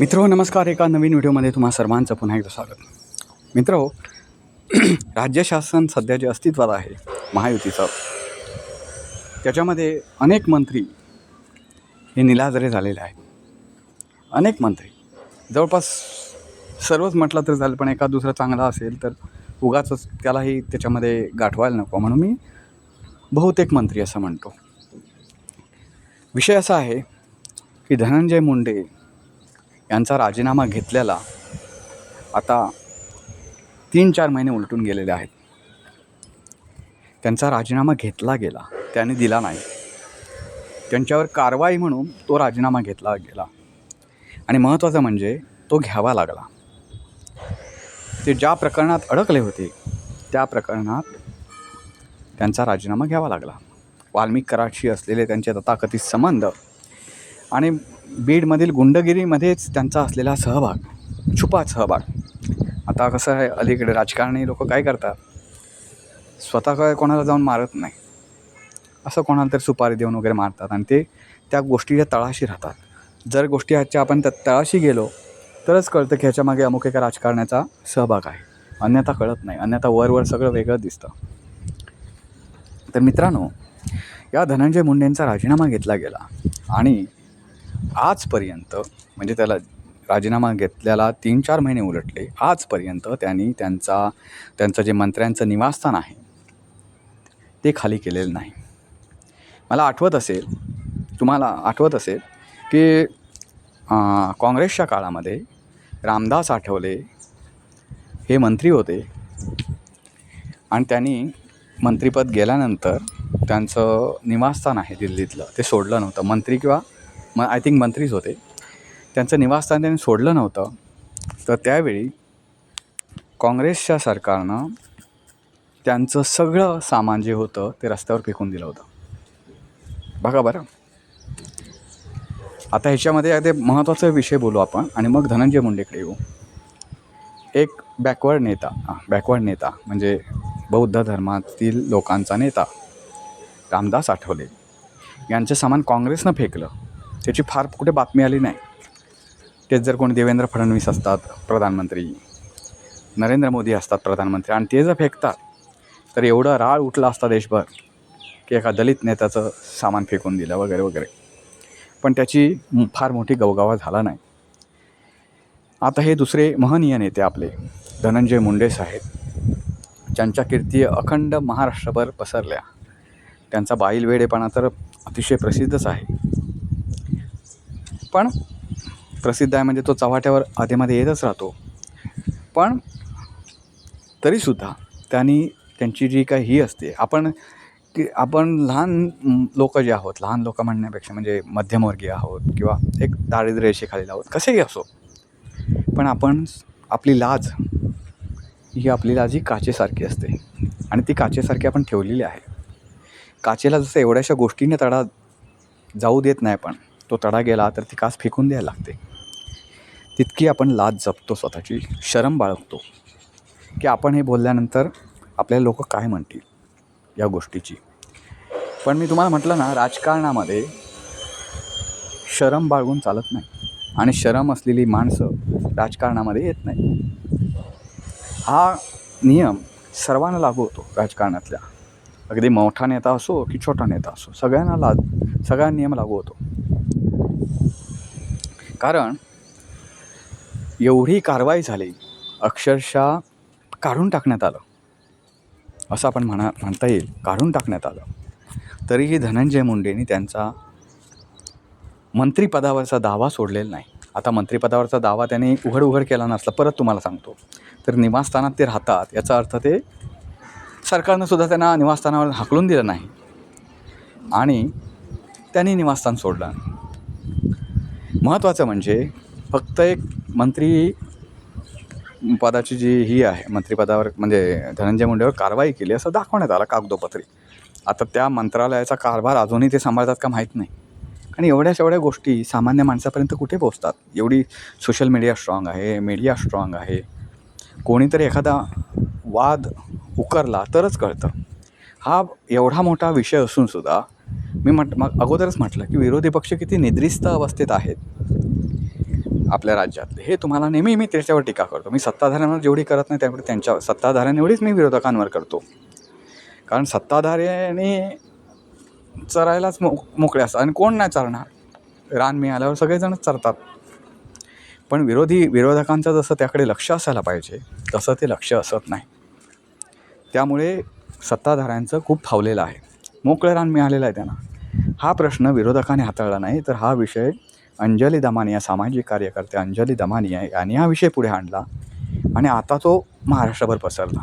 मित्र नमस्कार. एका नवीन व्हिडिओमध्ये तुम्हा सर्वांचं पुन्हा एकदा स्वागत. मित्र राज्य शासन सध्या जे अस्तित्वात आहे महायुतीचं त्याच्यामध्ये अनेक मंत्री हे निलाजरे झालेले आहेत. अनेक मंत्री. जवळपास सर्वच म्हटलं तर झालं पण एका दुसरा चांगला असेल तर उगाच त्यालाही त्याच्यामध्ये गाठवायला नको. म्हणून मी बहुतेक मंत्री असं म्हणतो. विषय असा आहे की धनंजय मुंडे यांचा राजीनामा घेतलेला आता तीन चार महिने उलटून गेलेले आहेत. त्यांचा राजीनामा घेतला गेला त्याने दिला नाही. त्यांच्यावर कारवाई म्हणून तो राजीनामा घेतला गेला. आणि महत्त्वाचं म्हणजे तो घ्यावा लागला. ते ज्या प्रकरणात अडकले होते त्या प्रकरणात त्यांचा राजीनामा घ्यावा लागला. वाल्मिक कराशी असलेले त्यांचे तथाकथित संबंध आणि बीडमधील गुंडगिरीमध्येच त्यांचा असलेला सहभाग छुपा सहभाग. आता कसं आहे अलीकडे राजकारणी लोक काय करतात? स्वतः काय कोणाला जाऊन मारत नाही. असं कोणाला तरी सुपारी देऊन वगैरे मारतात आणि ते त्या गोष्टीच्या तळाशी राहतात. जर गोष्टी ह्याच्या आपण त्या तळाशी गेलो तरच कळतं की ह्याच्यामागे अमुक एका राजकारण्याचा सहभाग आहे. अन्यथा कळत नाही. अन्यथा वरवर सगळं वेगळं दिसतं. तर मित्रांनो या धनंजय मुंडेंचा राजीनामा घेतला गेला आणि आजपर्यंत म्हणजे त्याला राजीनामा घेतल्याला तीन चार महिने उलटले आजपर्यंत त्यांनी त्यांचा त्यांचं जे मंत्र्यांचं निवासस्थान आहे ते खाली केलेलं नाही. मला आठवत असेल तुम्हाला आठवत असेल की काँग्रेसच्या काळामध्ये रामदास आठवले हे मंत्री होते. आणि त्यांनी मंत्रिपद गेल्यानंतर त्यांचं निवासस्थान आहे दिल्लीतलं ते सोडलं नव्हतं. मंत्री किंवा म आय थिंक मंत्रीच होते. त्यांचं निवासस्थान त्यांनी सोडलं नव्हतं. तर त्यावेळी काँग्रेसच्या सरकारनं त्यांचं सगळं सामान जे होतं ते रस्त्यावर फेकून दिलं होतं. बघा बरं. आता ह्याच्यामध्ये ते महत्त्वाचा विषय बोलू आपण आणि मग धनंजय मुंडेकडे येऊ. एक बॅकवर्ड नेता बॅकवर्ड नेता म्हणजे बौद्ध धर्मातील लोकांचा नेता रामदास आठवले. यांचं सामान काँग्रेसनं फेकलं. त्याची फार कुठे बातमी आली नाही. तेच जर कोणी देवेंद्र फडणवीस असतात प्रधानमंत्री. नरेंद्र मोदी असतात प्रधानमंत्री. आणि ते जर फेकतात तर एवढं राळ उठला असता देशभर की एका दलित नेत्याचं सामान फेकून दिलं वगैरे वगैरे. पण त्याची फार मोठी गवगावा झाला नाही. आता हे दुसरे महनीय नेते आपले धनंजय मुंडे साहेब ज्यांच्या कीर्ती अखंड महाराष्ट्रभर पसरल्या. त्यांचा बाईलवेडेपणा तर अतिशय प्रसिद्धच आहे. पण प्रसिद्ध आहे म्हणजे तो चव्हाट्यावर आधेमध्ये येतच राहतो. पण तरीसुद्धा त्यांनी त्यांची जी काही ही असते आपण की आपण लहान लोक जे आहोत लहान लोक म्हणण्यापेक्षा म्हणजे मध्यमवर्गीय आहोत किंवा एक दारिद्र्य रेषेखालील आहोत कसेही असो पण आपण आपली लाज ही आपली लाज ही काचेसारखी असते. आणि ती काचेसारखी आपण ठेवलेली आहे. काचेला जसं एवढ्याशा गोष्टीने तडा जाऊ देत नाही पण तो तडा गेला तर ती कास फेकून द्यायला लागते. तितकी आपण लाज जपतो स्वतःची शरम बाळगतो. की आपण हे बोलल्यानंतर आपल्याला लोक काय म्हणतील या गोष्टीची. पण मी तुम्हाला म्हटलं ना राजकारणामध्ये शरम बाळगून चालत नाही. आणि शरम असलेली माणसं राजकारणामध्ये येत नाही. हा नियम सर्वांना लागू होतो राजकारणातल्या. अगदी मोठा नेता असो की छोटा नेता असो सगळ्यांना लाज सगळ्या नियम लागू होतो. कारण एवढी कारवाई झाली अक्षरशः काढून टाकण्यात आलं. असं आपण म्हणा म्हणता येईल काढून टाकण्यात आलं. तरीही धनंजय मुंडेंनी त्यांचा मंत्रिपदावरचा दावा सोडलेला नाही. आता मंत्रिपदावरचा दावा त्यांनी उघड उघड केला नसला परत तुम्हाला सांगतो. तर निवासस्थानात ते राहतात याचा अर्थ ते सरकारनं सुद्धा त्यांना निवासस्थानावर हाकलून दिलं नाही. आणि त्यांनी निवासस्थान सोडलं. महत्त्वाचं म्हणजे फक्त एक मंत्री पदाची जी ही आहे मंत्रिपदावर म्हणजे धनंजय मुंडेवर कारवाई केली असं दाखवण्यात आलं कागदोपत्री. आता त्या मंत्रालयाचा कारभार अजूनही ते सांभाळतात का माहीत नाही. आणि एवढ्याच एवढ्या गोष्टी सामान्य माणसापर्यंत कुठे पोहोचतात? एवढी सोशल मीडिया स्ट्रॉंग आहे मीडिया स्ट्रॉंग आहे. कोणीतरी एखादा वाद उकरला तरच कळतं. हा एवढा मोठा विषय असूनसुद्धा मी म्हट मग अगोदरच म्हटलं की विरोधी पक्ष किती निद्रिस्त अवस्थेत आहेत आपल्या राज्यातले हे तुम्हाला नेहमी मी त्याच्यावर टीका करतो. मी सत्ताधाऱ्यांवर जेवढी करत नाही त्यामुळे त्यांच्या सत्ताधाऱ्यांएवढीच मी विरोधकांवर करतो. कारण सत्ताधाऱ्याने चरायलाच मो मोकळे असतात. आणि कोण नाही चरणार? रान मिळाल्यावर सगळेजणच चरतात. पण विरोधी विरोधकांचं जसं त्याकडे लक्ष असायला पाहिजे तसं ते लक्ष असत नाही. त्यामुळे सत्ताधाऱ्यांचं खूप फावलेलं आहे. मोकळं रान मिळालेलं आहे त्यांना. हा प्रश्न विरोधकाने हाताळला नाही तर हा विषय अंजली दमानी या सामाजिक कार्यकर्त्या अंजली दमानी आहे यांनी हा विषय पुढे आणला आणि आता तो महाराष्ट्रभर पसरला.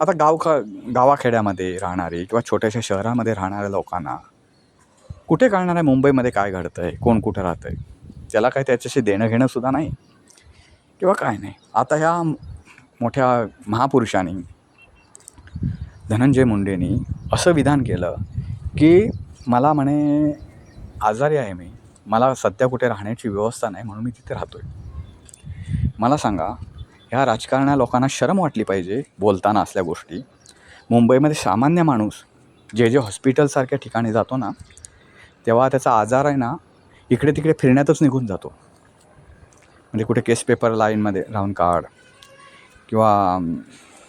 आता गाव ख गावाखेड्यामध्ये राहणारे किंवा छोट्याशा शहरामध्ये राहणाऱ्या लोकांना कुठे कळणार आहे मुंबईमध्ये काय घडतं आहे कोण कुठं राहतं आहे त्याला काय त्याच्याशी देणं घेणंसुद्धा नाही? किंवा काय नाही? आता ह्या मोठ्या महापुरुषांनी धनंजय मुंडेंनी असं विधान केलं की मला म्हणे आजारी आहे मी. मला सध्या कुठे राहण्याची व्यवस्था नाही म्हणून मी तिथे राहतो आहे मला सांगा ह्या राजकारणा लोकांना शरम वाटली पाहिजे बोलताना असल्या गोष्टी. मुंबईमध्ये सामान्य माणूस जे जे हॉस्पिटलसारख्या ठिकाणी जातो ना तेव्हा त्याचा आजार आहे ना इकडे तिकडे फिरण्यातच निघून जातो. म्हणजे कुठे केस पेपर लाईनमध्ये राहून काढ किंवा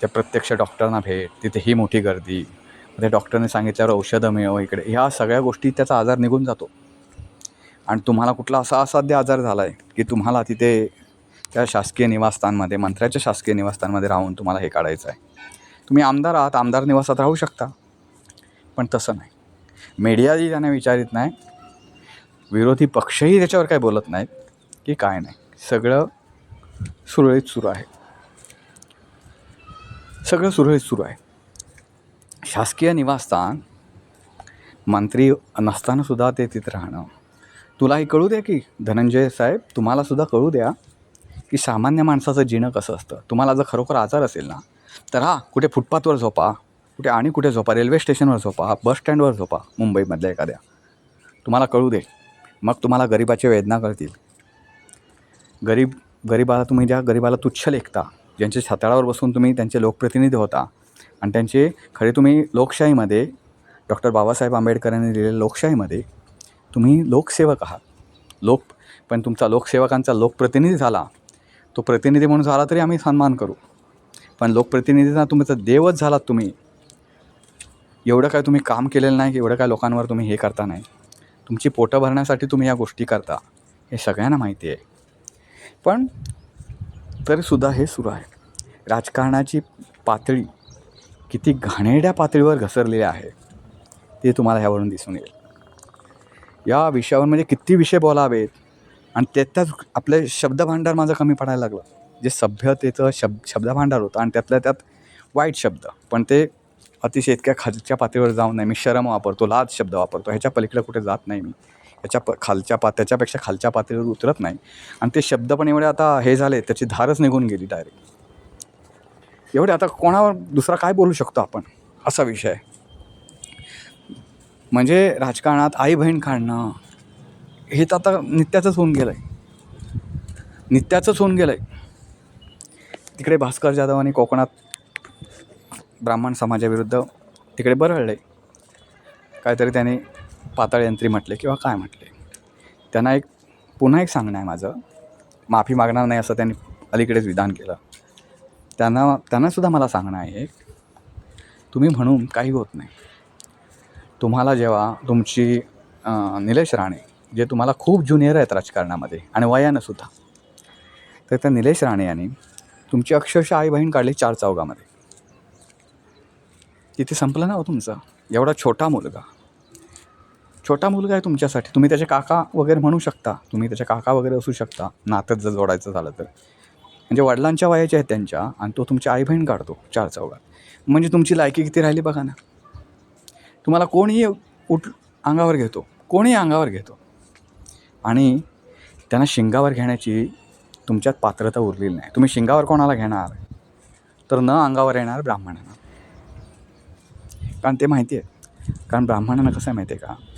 त्या प्रत्यक्ष डॉक्टरना भेट तिथे ही मोठी गर्दी. ते डॉक्टरने सांगितल्यावर औषधं मिळव इकडे. ह्या सगळ्या गोष्टी त्याचा आजार निघून जातो. आणि तुम्हाला कुठला असा असाध्य आजार झाला आहे की तुम्हाला तिथे त्या शासकीय निवासस्थानमध्ये मंत्र्याच्या शासकीय निवासस्थानमध्ये राहून तुम्हाला हे काढायचं आहे तुम्ही आमदार आहात आमदार निवासात राहू शकता. पण तसं नाही. मीडियाही त्यांना विचारित नाही विरोधी पक्षही त्याच्यावर काही बोलत नाहीत की काय नाही. सगळं सुरळीत सुरू आहे. सगळं सुरळीत सुरू आहे. शासकीय निवासस्थान मंत्री नसतानासुद्धा ते तिथं राहणं. तुलाही कळू द्या की धनंजय साहेब तुम्हालासुद्धा कळू द्या की सामान्य माणसाचं जीणं कसं असतं. तुम्हाला जर खरोखर आजार असेल ना तर हा कुठे फुटपाथवर झोपा कुठे आणि कुठे झोपा रेल्वे स्टेशनवर झोपा बस स्टँडवर झोपा मुंबईमधल्या एखाद्या. तुम्हाला कळू दे. मग तुम्हाला गरिबाचे वेदना कळतील. गरीब गरिबाला तुम्ही ज्या गरिबाला तुच्छ लेखता ज्यांच्या छाताळावर बसून तुम्ही त्यांचे लोकप्रतिनिधी होता आणि त्यांचे खरे तुम्ही लोकशाहीमध्ये डॉक्टर बाबासाहेब आंबेडकरांनी दिलेल्या लोकशाहीमध्ये तुम्ही लोकसेवक आहात. लोक पण तुमचा लोकसेवकांचा लोकप्रतिनिधी झाला. तो प्रतिनिधी म्हणून झाला तरी आम्ही सन्मान करू. पण लोकप्रतिनिधींना तुमचा देवच झालात तुम्ही. एवढं काय तुम्ही काम केलेलं नाही की एवढं काय लोकांवर तुम्ही हे करता नाही. तुमची पोटं भरण्यासाठी तुम्ही या गोष्टी करता. हे सगळ्यांना माहिती आहे. पण तरीसुद्धा हे सुरू आहे. राजकारणाची पातळी किती घाणेरड्या पातळीवर घसरलेली आहे ते तुम्हाला ह्यावरून दिसून येईल. या विषयावर म्हणजे किती विषय बोलावेत आणि त्यातच आपले शब्दभांडार माझं कमी पडायला लागलं. जे सभ्यतेचं शब शब्दभांडार होतं आणि त्यातल्या त्यात वाईट शब्द. पण ते अतिशय इतक्या खालच्या पातळीवर जाऊन नाही मी शरम वापरतो लाज शब्द वापरतो ह्याच्या पलीकडे कुठे जात नाही मी. याच्या प खालच्या पा त्याच्यापेक्षा खालच्या पातळीवर उतरत नाही. आणि ते शब्द पण एवढे आता हे झाले त्याची धारच निघून गेली डायरेक्ट एवढे आता कोणावर दुसरा काय बोलू शकतो आपण? असा विषय म्हणजे राजकारणात आई बहीण काढणं हे तर आता नित्याचंच होऊन गेलं आहे नित्याचंच होऊन गेलं आहे तिकडे भास्कर जाधवांनी कोकणात ब्राह्मण समाजाविरुद्ध तिकडे बरळले काहीतरी त्याने पातळयंत्री म्हटले किंवा काय म्हटले. त्यांना एक पुन्हा एक सांगणं आहे माझं. माफी मागणार नाही असं त्यांनी अलीकडेच विधान केलं. त्यांना त्यांनासुद्धा मला सांगणं आहे तुम्ही म्हणून काही होत नाही. तुम्हाला जेव्हा तुमची निलेश राणे जे तुम्हाला खूप ज्युनियर आहेत राजकारणामध्ये आणि वयानं सुद्धा तर त्या निलेश राणे यांनी तुमची अक्षरशः आई बहीण काढली चार चौघामध्ये. तिथे संपलं ना हो तुमचं? एवढा छोटा मुलगा. छोटा मुलगा आहे तुमच्यासाठी. तुम्ही त्याचे काका वगैरे म्हणू शकता. तुम्ही त्याचे काका वगैरे असू शकता. नातच जर जोडायचं झालं तर. म्हणजे वडिलांच्या वयाचे आहेत त्यांच्या आणि तो तुमची आई बहीण काढतो चार चौघात. म्हणजे तुमची लायकी किती राहिली बघा ना. तुम्हाला कोणीही उठ अंगावर घेतो. कोणीही अंगावर घेतो. आणि त्यांना शिंगावर घेण्याची तुमच्यात पात्रता उरलेली नाही. तुम्ही शिंगावर कोणाला घेणार? तर न अंगावर येणार ब्राह्मणांना. कारण ते माहिती आहे. कारण ब्राह्मणांना कसं आहे माहिती आहे का?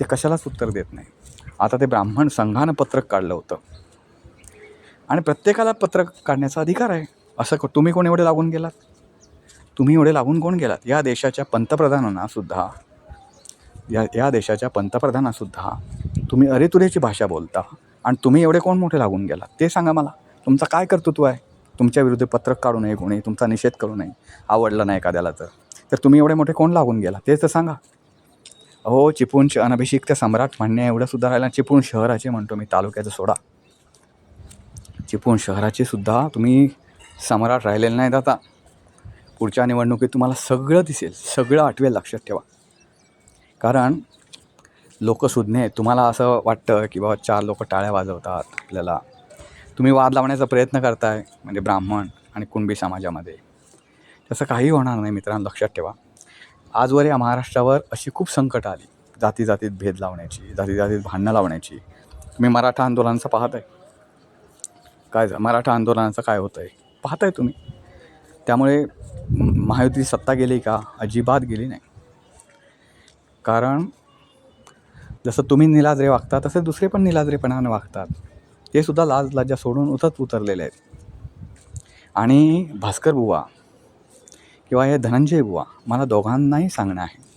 ते कशालाच उत्तर देत नाही. आता ते ब्राह्मण संघानं पत्रक काढलं होतं. आणि प्रत्येकाला पत्रक काढण्याचा अधिकार आहे. असं को- तुम्ही कोण एवढे लागून गेलात? तुम्ही एवढे लागून कोण गेलात? या देशाच्या पंतप्रधानांनासुद्धा या या देशाच्या पंतप्रधानांसुद्धा तुम्ही अरेतुरेची भाषा बोलता. आणि तुम्ही एवढे कोण मोठे लागून गेला ते सांगा मला. तुमचा काय कर्तृत्व आहे? तुमच्या विरुद्ध पत्रक काढू नये कोणी तुमचा निषेध करू नये. आवडलं नाही एखाद्याला तर. तर तुम्ही एवढे मोठे कोण लागून गेला तेच तर सांगा. अहो चिपळूण अनभिषेक अनभिषिक्त सम्राट म्हणणे एवढं सुद्धा राहिलं चिपळूण शहराचे म्हणतो मी तालुक्याचं सोडा. चिपळूण शहराचे सुद्धा तुम्ही सम्राट राहिलेले नाहीत आता. पुढच्या निवडणुकीत तुम्हाला सगळं दिसेल सगळं आठवेल लक्षात ठेवा. कारण लोक सुज्ञे तुम्हाला असं वाटतं की बाबा चार लोक टाळ्या वाजवतात आपल्याला. तुम्ही वाद लावण्याचा प्रयत्न करताय म्हणजे ब्राह्मण आणि कुणबी समाजामध्ये. तसं काही होणार नाही मित्रांनो लक्षात ठेवा. आजवर या महाराष्ट्रावर अशी खूप संकट आली. जाती जातीत भेद लावण्याची जाती जातीत भांडणं लावण्याची. तुम्ही मराठा आंदोलनाचं पाहत आहे काय मराठा आंदोलनाचं काय होतं आहे पाहत आहे तुम्ही. त्यामुळे महायुती सत्ता गेली का? अजिबात गेली नाही. कारण जसं तुम्ही निलाद्रे वागता तसे दुसरे पण निलाद्रेपणाने वागतात. ते सुद्धा लाज लज्जा सोडून उतत उतरलेले आहेत. आणि भास्कर बुवा किंवा हे धनंजय बुवा मला दोघांनाही सांगणं आहे.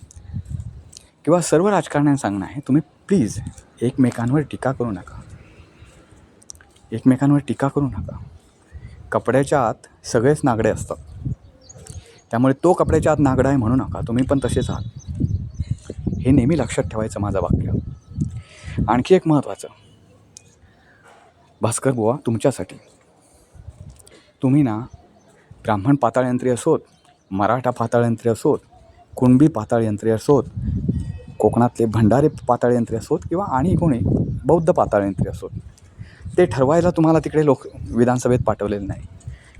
किंवा सर्व राजकारण्यांना सांगणं आहे तुम्ही प्लीज एकमेकांवर टीका करू नका. एकमेकांवर टीका करू नका. कपड्याच्या आत सगळेच नागडे असतात. त्यामुळे तो कपड्याच्या आत नागडा आहे म्हणू नका तुम्ही पण तसेच आहात. हे नेहमी लक्षात ठेवायचं माझं वाक्य. आणखी एक महत्त्वाचं. भास्कर बुवा तुमच्यासाठी. तुम्ही ना ब्राह्मण पाताळयंत्री असोत मराठा पाताळयंत्री असोत कुणबी पाताळयंत्री असोत कोकणातले भंडारे पाताळयंत्री असोत किंवा आणि कोणी बौद्ध पाताळयंत्री असोत ते ठरवायला तुम्हाला तिकडे लोक विधानसभेत पाठवलेले नाही.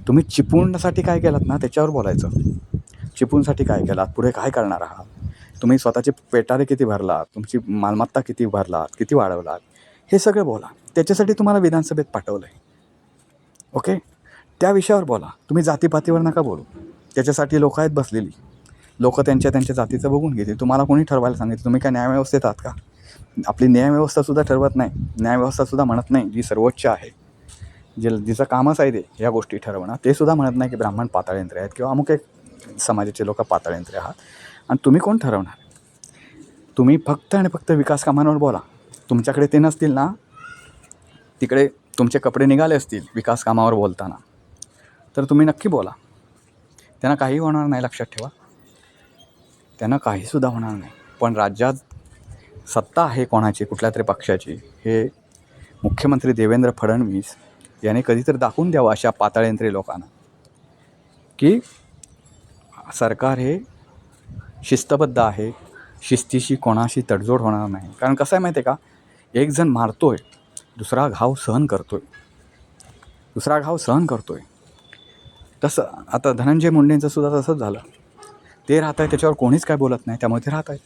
तुम्ही चिपळूणसाठी काय केलात ना त्याच्यावर बोलायचं. चिपळूणसाठी काय केलात पुढे काय करणार आहात? तुम्ही स्वतःचे पेटारे किती भरलात तुमची मालमत्ता किती भरलात किती वाढवलात हे सगळं बोला. त्याच्यासाठी तुम्हाला विधानसभेत पाठवलं आहे ओके? त्या विषयावर बोला. तुम्ही जातीपातीवर नका बोलू. त्याच्यासाठी लोक आहेत बसलेली. लोक त्यांच्या त्यांच्या जातीचं बघून घेतील. तुम्हाला कोणी ठरवायला सांगितलं? तुम्ही काय न्यायव्यवस्थेत आहात का? आपली न्यायव्यवस्थासुद्धा ठरवत नाही. न्यायव्यवस्थासुद्धा म्हणत नाही जी सर्वोच्च आहे. जे जिचं कामच आहे ते या गोष्टी ठरवणं. ते सुद्धा म्हणत नाही की ब्राह्मण पाताळयंत्र आहेत किंवा अमुक एक समाजाचे लोक पाताळयंत्रे आहात. आणि तुम्ही कोण ठरवणार? तुम्ही फक्त आणि फक्त विकास कामांवर बोला. तुमच्याकडे ते नसतील ना? तिकडे तुमचे कपडे निघाले असतील विकास कामावर बोलताना. तर तुम्ही नक्की बोला. त्यांना काही होणार नाही लक्षात ठेवा. त्यांना काहीसुद्धा होणार नाही. पण राज्यात सत्ता आहे कोणाची कुठल्या तरी पक्षाची हे मुख्यमंत्री देवेंद्र फडणवीस याने कधीतरी दाखवून द्यावं अशा पाताळयंत्री लोकांना. की सरकार हे शिस्तबद्ध आहे शिस्तीशी कोणाशी तडजोड होणार नाही. कारण कसं आहे माहिती आहे का? एकजण मारतो आहे दुसरा घाव सहन करतो आहे दुसरा घाव सहन करतो आहे तसं आता धनंजय मुंडेंचं सुद्धा तसंच झालं. ते राहत आहे त्याच्यावर कोणीच काय बोलत नाही त्यामुळे ते राहत आहेत.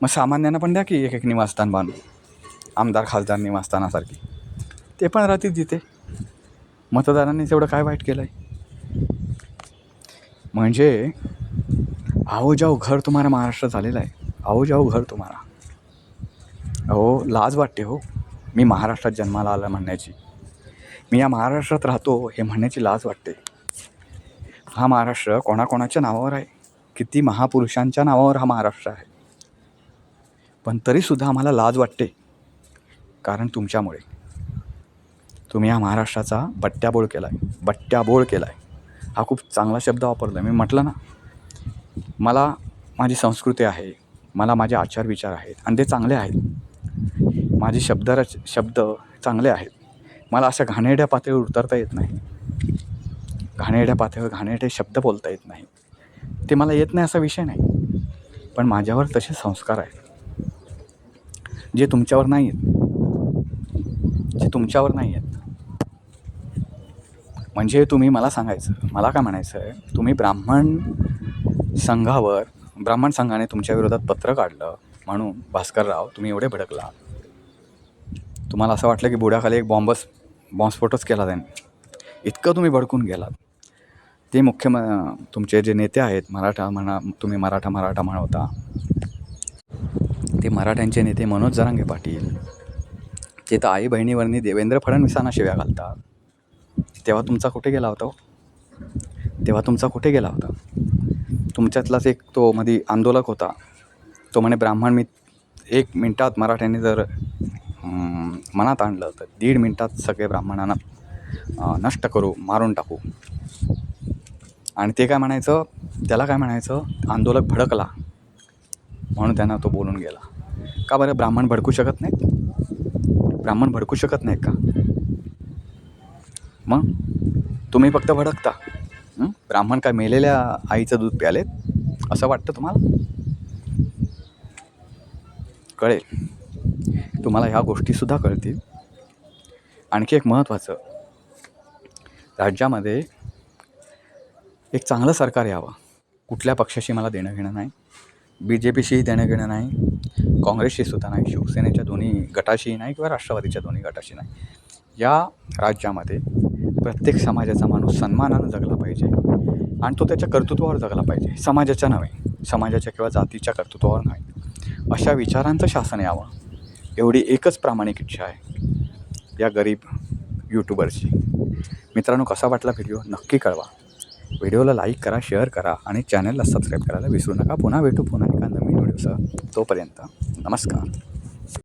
मग सामान्यांना पण द्या की एक एक निवासस्थान बांधून आमदार खासदार निवासस्थानासारखी. ते पण राहतील तिथे. मतदारांनी तेवढं काय वाईट केलं आहे म्हणजे आओ जाओ घर तुम्हाला महाराष्ट्र झालेलं आहे. आओ जाओ घर तुम्हाला अहो लाज वाटते हो. मी महाराष्ट्रात जन्माला आला म्हणण्याची. मी या महाराष्ट्रात राहतो हे म्हणण्याची लाज वाटते. हा महाराष्ट्र कोणाकोणाच्या नावावर आहे? किती महापुरुषांच्या नावावर हा महाराष्ट्र आहे? पण तरीसुद्धा आम्हाला लाज वाटते. कारण तुमच्यामुळे. तुम्ही या महाराष्ट्राचा बट्ट्याबोळ केला आहे बट्ट्याबोळ केला आहे हा खूप चांगला शब्द वापरला आहे मी म्हटलं ना मला माझी संस्कृती आहे. मला माझे आचार विचार आहेत. आणि ते चांगले आहेत. माझे शब्दरच शब्द चांगले आहेत. मला अशा घाणेरड्या पातळीवर उतरता येत नाही. घाणेरड्या पातळीवर घाणेरडे शब्द बोलता येत नाही. ते मला येत नाही असा विषय नाही. पण माझ्यावर तसे संस्कार आहेत. जे तुमच्यावर नाही आहेत जे तुमच्यावर नाही आहेत म्हणजे तुम्ही मला सांगायचं मला काय म्हणायचं आहे? तुम्ही ब्राह्मण संघावर ब्राह्मण संघाने तुमच्या विरोधात पत्र काढलं म्हणून भास्करराव तुम्ही एवढे भडकला. तुम्हाला असं वाटलं की बुड्याखाली एक बॉम्बस बॉम्बस्फोटच केला त्याने. इतकं तुम्ही भडकून गेलात. ते मुख्य म तुमचे जे नेते आहेत मराठा म्हणा तुम्ही मराठा मराठा म्हणवता. ते मराठ्यांचे नेते मनोज जरांगे पाटील. ते तर आई बहिणीवरनी देवेंद्र फडणवीसांना शिव्या घालतात. तेव्हा तुमचा कुठे गेला होता हो? तेव्हा तुमचा कुठे गेला होता? तुमच्यातलाच एक तो मध्ये आंदोलक होता. तो म्हणे ब्राह्मण मी एक मिनटात मराठ्यांनी जर मनात आणलं तर दीड मिनटात सगळे ब्राह्मणांना नष्ट करू मारून टाकू. आणि ते काय म्हणायचं? त्याला काय म्हणायचं? आंदोलक भडकला. म्हणून त्यांना तो बोलून गेला. का बरं? ब्राह्मण भडकू शकत नाहीत? ब्राह्मण भडकू शकत नाहीत का? मग? तुम्ही फक्त भडकता. ब्राह्मण काय मेलेल्या आईचं दूध प्यालेत? असं वाटतं तुम्हाला? कळेल. तुम्हाला ह्या गोष्टीसुद्धा कळतील. आणखी एक महत्त्वाचं. राज्यामध्ये एक चांगलं सरकार यावं. कुठल्या पक्षाशी मला देणं घेणं नाही. बी जे पीशीही देणं घेणं नाही. काँग्रेसशी सुद्धा नाही. शिवसेनेच्या दोन्ही गटाशीही नाही किंवा राष्ट्रवादीच्या दोन्ही गटाशी नाही. या राज्यामध्ये प्रत्येक समाजाचा माणूस सन्मानानं जगला पाहिजे आणि तो त्याच्या कर्तृत्वावर जगला पाहिजे. समाजाच्या नव्हे समाजाच्या किंवा जातीच्या कर्तृत्वावर नाही. अशा विचारांचं शासन यावं. एवढी एकच प्रामाणिक इच्छा आहे या गरीब यूट्यूबरची मित्रांनो कसा वाटला व्हिडिओ नक्की कळवा. व्हिडिओला लाईक करा शेअर करा आणि चॅनलला सबस्क्राईब करायला विसरू नका. पुन्हा भेटू पुन्हा एका नवीन व्हिडिओसह. तोपर्यंत नमस्कार.